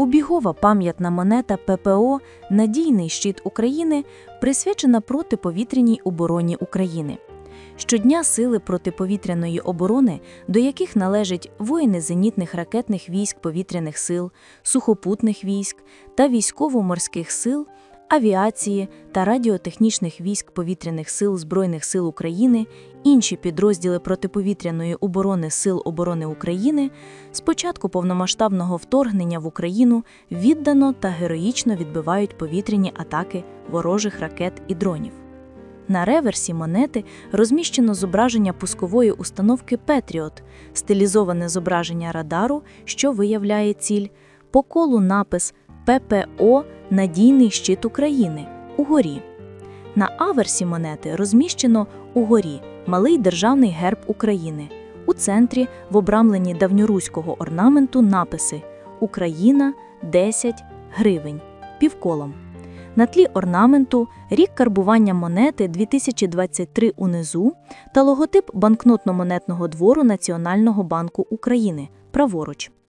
Обігова пам'ятна монета ППО Надійний щит України присвячена протиповітряній обороні України. Щодня сили протиповітряної оборони, до яких належать воїни зенітних ракетних військ повітряних сил, сухопутних військ та військово-морських сил, авіації та радіотехнічних військ повітряних сил Збройних сил України, інші підрозділи протиповітряної оборони Сил оборони України з початку повномасштабного вторгнення в Україну віддано та героїчно відбивають повітряні атаки ворожих ракет і дронів. На реверсі монети розміщено зображення пускової установки Петріот, стилізоване зображення радару, що виявляє ціль, по колу напис ППО Надійний щит України угорі. На аверсі монети розміщено угорі малий державний герб України. У центрі в обрамленні давньоруського орнаменту написи Україна 10 гривень півколом. На тлі орнаменту рік карбування монети 2023 унизу та логотип банкнотно-монетного двору Національного банку України праворуч.